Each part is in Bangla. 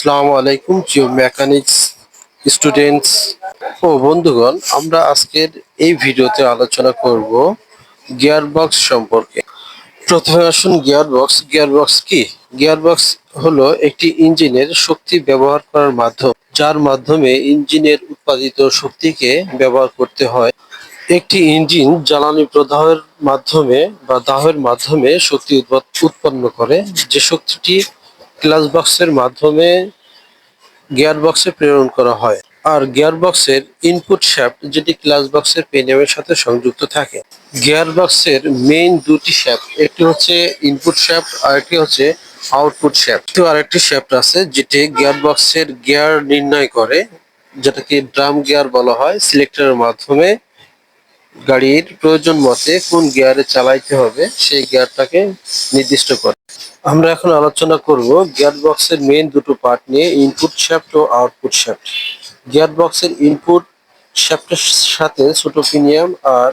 আসসালামু আলাইকুম, জিও মেকানিক্স স্টুডেন্টস। ও বন্ধুগণ, আমরা আজকের এই ভিডিওতে আলোচনা করব গিয়ারবক্স সম্পর্কে। প্রথমে আসুন গিয়ারবক্স। গিয়ারবক্স কি? গিয়ারবক্স হলো একটি ইঞ্জিনের শক্তি ব্যবহার করার মাধ্যম, যার মাধ্যমে ইঞ্জিনের উৎপাদিত শক্তিকে ব্যবহার করতে হয়। একটি ইঞ্জিন জ্বালানি প্রদাহের মাধ্যমে বা দাহের মাধ্যমে শক্তি উৎপা- উৎপন্ন করে। যে শক্তিটি ক্লাস বক্সের মাধ্যমে গিয়ার বক্সে প্রেরণ করা হয়। আর গিয়ার বক্সের ইনপুট শ্যাফট যেটি ক্লাস বক্সের পেনিয়ামের সাথে সংযুক্ত থাকে। গিয়ার বক্সের মেইন দুটি শ্যাফট একটি হচ্ছে ইনপুট শ্যাফট আর একটি হচ্ছে আউটপুট শ্যাফট তো আরেকটি শ্যাফট আছে যেটি গিয়ার বক্সের গিয়ার নির্ণয় করে, যেটাকে ড্রাম গিয়ার বলা হয় সিলেক্টরের মাধ্যমে গাড়ির প্রয়োজন মতে কোন গিয়ারে চালাইতে হবে, সেই গিয়ারটাকে নির্দিষ্ট করে। আমরা এখন আলোচনা করব গিয়ার বক্সের মেইন দুটো পার্ট নিয়ে ইনপুট শ্যাফট ও আউটপুট শ্যাফট গিয়ার বক্সের ইনপুট শ্যাফটের সাথে ছোট প্রিমিয়াম আর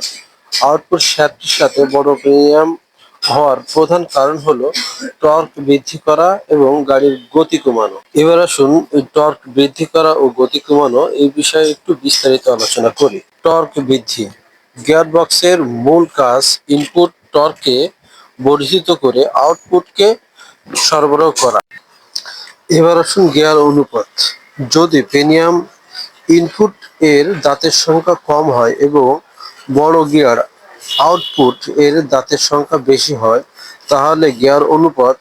আউটপুট শ্যাফটের সাথে বড় প্রিমিয়াম হওয়ার প্রধান কারণ হলো টর্ক বৃদ্ধি করা এবং গাড়ির গতি কমানো। এবার আসুন টর্ক বৃদ্ধি করা ও গতি কমানো এই বিষয়ে একটু বিস্তারিত আলোচনা করি। টর্ক বৃদ্ধি। গিয়ার বক্সের মূল কাজ ইনপুট টর্ককে বর্ধিত করে আউটপুটকে সরবরাহ করা। এবার আসুন গিয়ার অনুপাত। যদি পেনিয়াম ইনপুট এর দাঁতের সংখ্যা কম হয় এবং বড় গিয়ার আউটপুট এর দাঁতের সংখ্যা বেশি হয়, তাহলে গিয়ার অনুপাত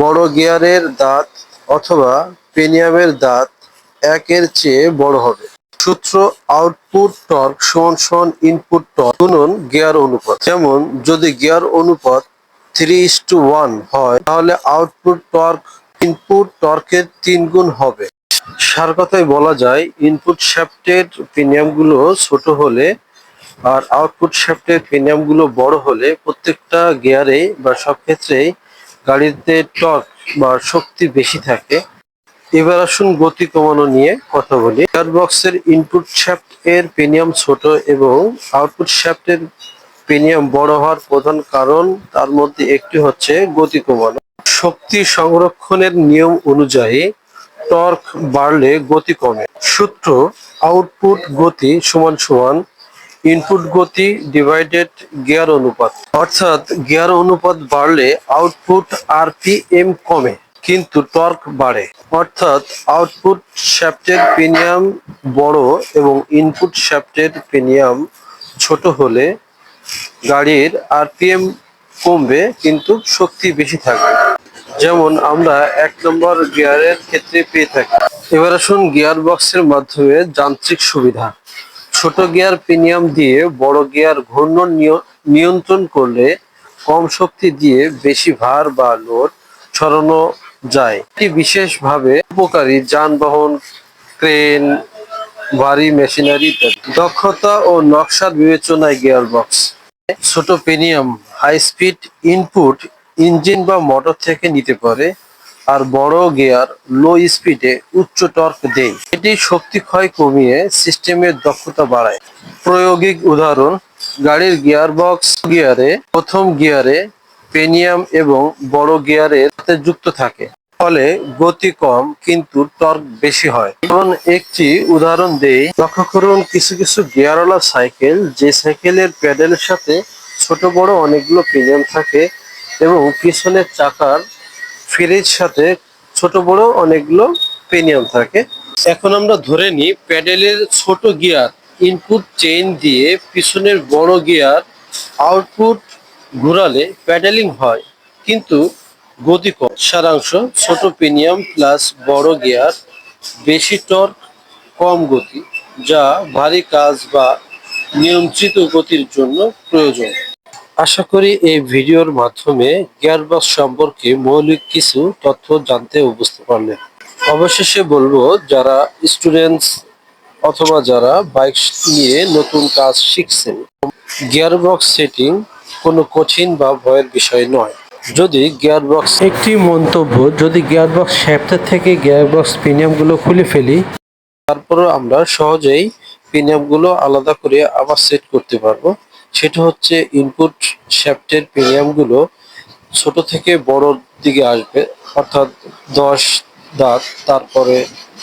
বড় গিয়ারের দাঁত অথবা পেনিয়ামের দাঁত একের চেয়ে বড় হবে। সূত্র আউটপুট টর্ক সমান সমান ইনপুট টর্ক গুণন গিয়ার অনুপাত। যেমন, যদি গিয়ার অনুপাত থ্রি ইস টু ওয়ান হয়, তাহলে আউটপুট টর্ক ইনপুট টর্কের তিন গুণ হবে। সার কথায় বলা যায়, ইনপুট শ্যাফটের প্রিমিয়ামগুলো ছোট হলে আর আউটপুট শ্যাফটের প্রিমিয়ামগুলো বড় হলে প্রত্যেকটা গিয়ারে বা সব ক্ষেত্রেই গাড়িতে টর্ক বা শক্তি বেশি থাকে। এবার আসুন গতি কমানো নিয়ে কথা বলি। গিয়ারবক্সের ইনপুট শ্যাফট এর পেনিয়াম ছোট এবং আউটপুট শ্যাফটের পেনিয়াম বড় হওয়ার প্রধান কারণ তার মধ্যে একটি হচ্ছে গতি কমানো। শক্তি সংরক্ষণের নিয়ম অনুযায়ী টর্ক বাড়লে গতি কমে। সূত্র আউটপুট গতি সমান সমান ইনপুট গতি ডিভাইডেড গিয়ার অনুপাত। অর্থাৎ গিয়ার অনুপাত বাড়লে আউটপুট আরপিএম কমে। কিন্তু টর্ক বাড়ে। অর্থাৎ আউটপুট শ্যাফটের প্রিমিয়াম বড় এবং ইনপুট শ্যাফটের প্রিমিয়াম ছোট হলে গাড়ির আরপিএম কমবে কিন্তু শক্তি বেশি থাকবে। যেমন আমরা এক নম্বর গিয়ারের ক্ষেত্রে পেয়ে থাকি। এবার আসুন গিয়ার বক্সের মাধ্যমে যান্ত্রিক সুবিধা। ছোট গিয়ার প্রিমিয়াম দিয়ে বড় গিয়ার ঘূর্ণন নিয়- নিয়ন্ত্রণ করলে কম শক্তি দিয়ে বেশি ভার বা লোড ছড়ানো যায়। এটি বিশেষভাবে উপকারী যানবাহন, ক্রেন, ভারী মেশিনারি দক্ষতা ও নকশার বিবেচনায় গিয়ার বক্স ছোট pinion high speed input engine বা মোটর থেকে নিতে পারে আর বড় গিয়ার লো স্পিডে উচ্চ টর্ক দেয়। এটি শক্তি ক্ষয় কমিয়ে সিস্টেমের দক্ষতা বাড়ায়। প্রায়োগিক উদাহরণ, গাড়ির গিয়ার বক্স গিয়ারে, প্রথম গিয়ারে পেনিয়াম এবং বড় গিয়ারের সাথে যুক্ত থাকে। ফলে গতি কম, কিন্তু টর্ক বেশি হয়। যেমন একটি উদাহরণ দেই, লক্ষ্য করুন কিছু কিছু গিয়ারওয়ালা সাইকেল, যে সাইকেলের প্যাডেলের সাথে ছোট, বড় অনেকগুলো পেনিয়াম থাকে এবং পিছনের চাকার ফ্রিজ সাথে ছোট, বড় অনেকগুলো পেনিয়াম থাকে। এখন আমরা ধরে নিই, প্যাডেলের ছোট গিয়ার, ইনপুট চেইন দিয়ে পিছনের বড় গিয়ার, আউটপুট ঘোরালে প্যাডেলিং হয়, কিন্তু গতি কম। সারাংশ ছোট প্রিমিয়াম প্লাস বড় গিয়ার, বেশি টর্ক, কম গতি, যা ভারী কাজ বা নিয়ন্ত্রিত গতির জন্য প্রয়োজন। আশা করি এই ভিডিওর মাধ্যমে গিয়ারবক্স সম্পর্কে মৌলিক কিছু তথ্য জানতে বুঝতে পারলেন অবশেষে বলব, যারা স্টুডেন্টস অথবা যারা বাইক নিয়ে নতুন কাজ শিখছেন, গিয়ারবক্স সেটিং কোনো কঠিন বা ভয়ের বিষয় নয়। যদি গিয়ারবক্স একটি মন্তব্য যদি গিয়ারবক্স শ্যাফটের থেকে গিয়ারবক্স প্রিমিয়ামগুলো খুলে ফেলি। তারপরও আমরা সহজেই প্রিমিয়ামগুলো আলাদা করে আবার সেট করতে পারব। সেটা হচ্ছে ইনপুট শ্যাফটের প্রিমিয়ামগুলো ছোট থেকে বড়র দিকে আসবে অর্থাৎ দশ দাঁত তারপরে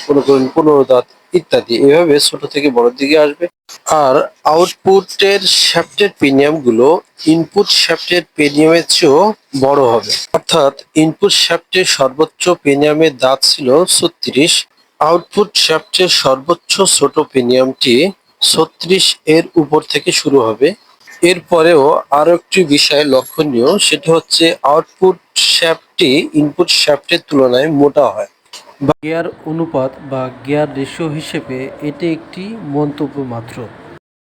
মনে করুন পনেরো দাঁত ইত্যাদি। এভাবে ছোট থেকে বড় দিকে আসবে। আর আউটপুটের শ্যাফটের প্রিমিয়ামগুলো ইনপুট শ্যাফটের প্রিমিয়ামের চেয়েও বড় হবে। অর্থাৎ ইনপুট শ্যাফটের সর্বোচ্চ প্রিমিয়ামের দাঁত ছিল ছত্রিশ আউটপুট শ্যাফটের সর্বোচ্চ ছোট প্রিমিয়ামটি ছত্রিশ এর উপর থেকে শুরু হবে। এরপরেও আরও একটি বিষয় লক্ষণীয়, সেটা হচ্ছে আউটপুট শ্যাফটটি ইনপুট শ্যাফটের তুলনায় মোটা হয়। গিয়ার অনুপাত বা গিয়ার রেশিও হিসেবে এটি একটি মন্তব্য মাত্র।